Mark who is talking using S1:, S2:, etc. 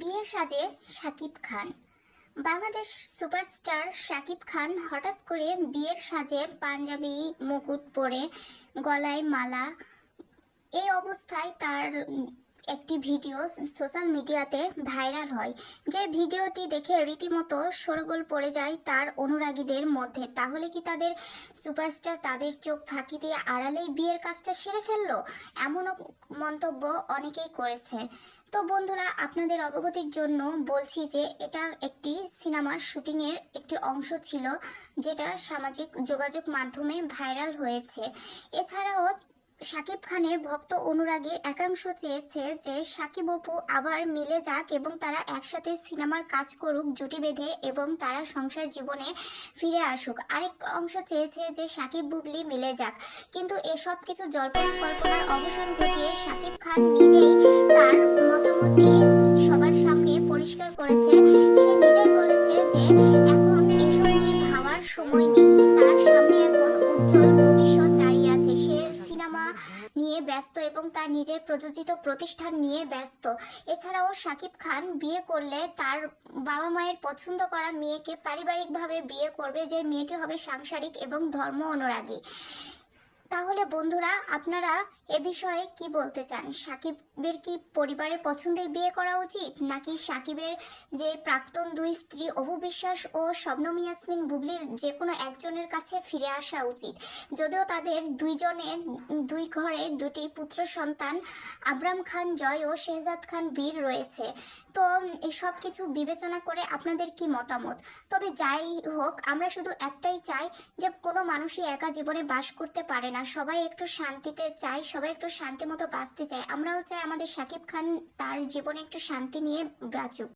S1: বিয়ে সাজে শাকিব খান। বাংলাদেশ সুপারস্টার শাকিব খান হঠাৎ করে বিয়ের সাজে পাঞ্জাবি, মুকুট পরে গলায় মালা, এই অবস্থায় তার একটি ভিডিও সোশ্যাল মিডিয়াতে ভাইরাল হয়। যে ভিডিওটি দেখে রীতিমতো শোরগোল পড়ে যায় তার অনুরাগীদের মধ্যে। তাহলে কি তাদের সুপারস্টার তাদের চোখ ফাঁকি দিয়ে আড়ালেই বিয়ের কাজটা সেরে ফেলল? এমনও মন্তব্য অনেকেই করেছে। তো বন্ধুরা, আপনাদের অবগতির জন্য বলছি যে এটা একটি সিনেমার শুটিংয়ের একটি অংশ ছিল, যেটা সামাজিক যোগাযোগ মাধ্যমে ভাইরাল হয়েছে। এছাড়াও শাকিব খানের ভক্ত অনুরাগীর একাংশ চেয়েছে যে শাকিব অপু আবার মিলে যাক এবং তারা একসাথে সিনেমার কাজ করুক, জুটি বেঁধে এবং তারা সংসার জীবনে ফিরে আসুক। আরেক অংশ চেয়েছে যে শাকিব বুবলি মিলে যাক। কিন্তু এসব কিছু জল্পনা কল্পনার অবসান ঘটিয়ে শাকিব খান নিজেই ব্যস্ত এবং তার নিজের প্রযোজিত প্রতিষ্ঠান নিয়ে ব্যস্ত। এছাড়াও শাকিব খান বিয়ে করলে তার বাবা মায়ের পছন্দ করা মেয়েকে পারিবারিকভাবে বিয়ে করবে যে মেয়েটি হবে সাংসারিক এবং ধর্ম অনুরাগী। বন্ধুরা, আপনারা এ বিষয়ে কি বলতে চান? সাকিবের কি পরিবারের পছন্দে বিয়ে করা উচিত? নাকি সাকিবের যে প্রাক্তন দুই স্ত্রী, অপু বিশ্বাস ও শবনম ইয়াসমিন বুবলির যে কোনো একজনের কাছে ফিরে আসা উচিত? যদিও তাদের দুইজনের, দুই ঘরে দুটি পুত্র সন্তান আবরাম খান জয় ও শেহজাদ খান বীর রয়েছে। তো এসব কিছু বিবেচনা করে আপনাদের কি মতামত? তবে যাই হোক, আমরা শুধু একটাই চাই যে কোনো মানুষই একা জীবনে বাস করতে পারে না। সবাই একটু শান্তিতে চাই, সবাই একটু শান্তি মতো বাঁচতে চায় আমরাও চাই আমাদের শাকিব খান তার জীবনে একটু শান্তি নিয়ে বাঁচুক।